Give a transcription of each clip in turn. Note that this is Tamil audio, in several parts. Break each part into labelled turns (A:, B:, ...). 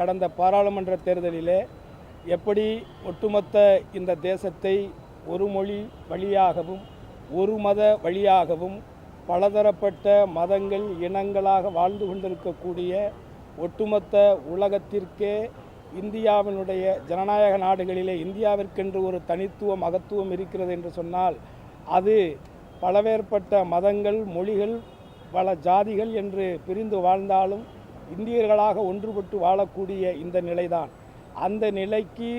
A: கடந்த பாராளுமன்ற தேர்தலிலே எப்படி ஒட்டுமொத்த இந்த தேசத்தை ஒரு மொழி வழியாகவும் ஒரு மத வழியாகவும் பலதரப்பட்ட மதங்கள் இனங்களாக வாழ்ந்து கொண்டிருக்கக்கூடிய ஒட்டுமொத்த உலகத்திற்கே இந்தியாவினுடைய ஜனநாயக நாடுகளிலே இந்தியாவிற்கென்று ஒரு தனித்துவ மகத்துவம் இருக்கிறது என்று சொன்னால் அது பலவேற்பட்ட மதங்கள் மொழிகள் பல ஜாதிகள் என்று பிரிந்து வாழ்ந்தாலும் இந்தியர்களாக ஒன்றுபட்டு வாழக்கூடிய இந்த நிலைதான். அந்த நிலைக்கு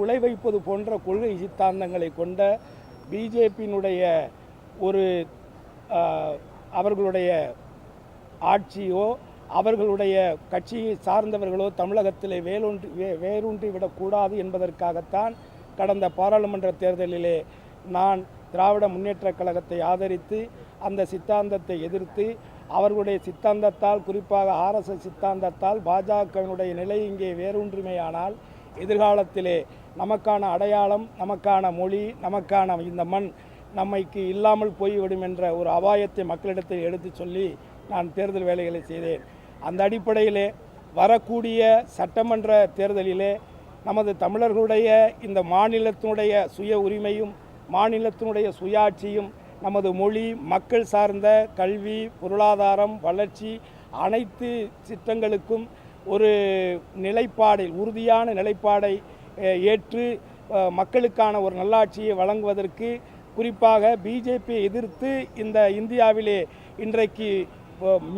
A: உழை வைப்பது போன்ற கொள்கை சித்தாந்தங்களை கொண்ட பிஜேபியினுடைய ஒரு அவர்களுடைய ஆட்சியோ அவர்களுடைய கட்சியை சார்ந்தவர்களோ தமிழகத்திலே வேலூன்றி வே வேரூன்றி விடக்கூடாது என்பதற்காகத்தான் கடந்த பாராளுமன்ற தேர்தலிலே நான் திராவிட முன்னேற்றக் கழகத்தை ஆதரித்து அந்த சித்தாந்தத்தை எதிர்த்து அவர்களுடைய சித்தாந்தத்தால் குறிப்பாக ஆர்எஸ்எஸ் சித்தாந்தத்தால் பாஜகவினுடைய நிலை இங்கே வேரூன்றுமையானால் எதிர்காலத்திலே நமக்கான அடையாளம் நமக்கான மொழி நமக்கான இந்த மண் நம்மைக்கு இல்லாமல் போய்விடும் என்ற ஒரு அபாயத்தை மக்களிடத்தில் எடுத்துச் சொல்லி நான் தேர்தல் வேலைகளை செய்தேன். அந்த அடிப்படையிலே வரக்கூடிய சட்டமன்ற தேர்தலிலே நமது தமிழர்களுடைய இந்த மாநிலத்தினுடைய சுய உரிமையும் மாநிலத்தினுடைய சுயாட்சியும் நமது மொழி மக்கள் சார்ந்த கல்வி பொருளாதாரம் வளர்ச்சி அனைத்து திட்டங்களுக்கும் ஒரு நிலைப்பாடை உறுதியான நிலைப்பாடை ஏற்று மக்களுக்கான ஒரு நல்லாட்சியை வழங்குவதற்கு குறிப்பாக பிஜேபியை எதிர்த்து இந்த இந்தியாவிலே இன்றைக்கு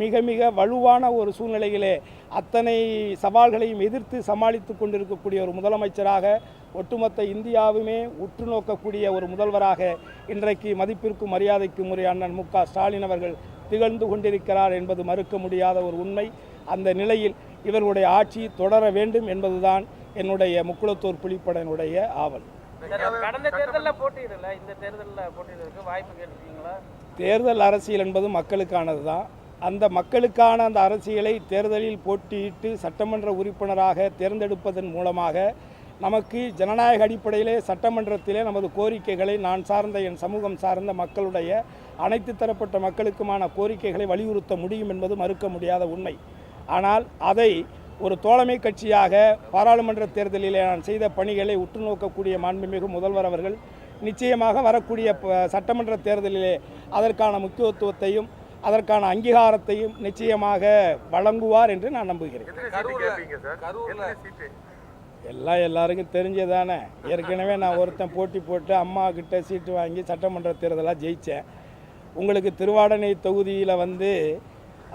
A: மிக மிக வலுவான ஒரு சூழ்நிலையிலே அத்தனை சவால்களையும் எதிர்த்து சமாளித்து கொண்டிருக்கக்கூடிய ஒரு முதலமைச்சராக ஒட்டுமொத்த இந்தியாவுமே உற்று நோக்கக்கூடிய ஒரு முதல்வராக இன்றைக்கு மதிப்பிற்கும் மரியாதைக்கும் உரிய அண்ணன் மு க ஸ்டாலின் அவர்கள் திகழ்ந்து கொண்டிருக்கிறார் என்பது மறுக்க முடியாத ஒரு உண்மை. அந்த நிலையில் இவர்களுடைய ஆட்சி தொடர வேண்டும் என்பதுதான் என்னுடைய முக்குளத்தூர் புலிப்படையினுடைய ஆவல்.
B: கடந்த தேர்தலில் போட்டியிடல இந்த தேர்தலில் போட்டியிடறதுக்கு வாய்ப்பு கேட்டிருக்கீங்களா?
A: தேர்தல் அரசியல் என்பது மக்களுக்கானது தான் அந்த மக்களுக்கான அந்த அரசியலை தேர்தலில் போட்டியிட்டு சட்டமன்ற உறுப்பினராக தேர்ந்தெடுப்பதன் மூலமாக நமக்கு ஜனநாயக அடிப்படையிலே சட்டமன்றத்திலே நமது கோரிக்கைகளை நான் சார்ந்த என் சமூகம் சார்ந்த மக்களுடைய அனைத்து தரப்பட்ட மக்களுக்குமான கோரிக்கைகளை வலியுறுத்த முடியும் என்பது மறுக்க முடியாத உண்மை. ஆனால் அதை ஒரு தோழமை கட்சியாக பாராளுமன்ற தேர்தலிலே நான் செய்த பணிகளை உற்று நோக்கக்கூடிய மாண்புமிகு முதல்வர் அவர்கள் நிச்சயமாக வரக்கூடிய சட்டமன்ற தேர்தலிலே அதற்கான முக்கியத்துவத்தையும் அதற்கான அங்கீகாரத்தையும் நிச்சயமாக வழங்குவார் என்று நான் நம்புகிறேன். எல்லாம் எல்லாருக்கும் தெரிஞ்சதானே ஏற்கனவே நான் ஒருத்தன் போட்டி போட்டு அம்மா கிட்ட சீட்டு வாங்கி சட்டமன்ற தேர்தலாக ஜெயித்தேன் உங்களுக்கு திருவாடனை தொகுதியில் வந்து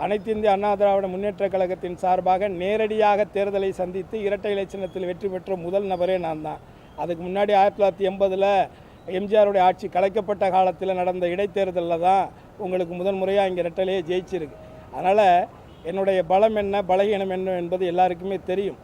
A: அனைத்து இந்திய அண்ணா திராவிட முன்னேற்ற கழகத்தின் சார்பாக நேரடியாக தேர்தலை சந்தித்து இரட்டை இலட்சணத்தில் வெற்றி பெற்ற முதல் நபரே நான் தான். அதுக்கு முன்னாடி ஆயிரத்தி தொள்ளாயிரத்தி எண்பதில் எம்ஜிஆருடைய ஆட்சி கலைக்கப்பட்ட காலத்தில் நடந்த இடைத்தேர்தலில் தான் உங்களுக்கு முதல் முறையாக இங்கே ரெட்டலையே ஜெயிச்சிருக்கு. அதனால் என்னுடைய பலம் என்ன பலகீனம் என்ன என்பது எல்லாருக்குமே தெரியும்.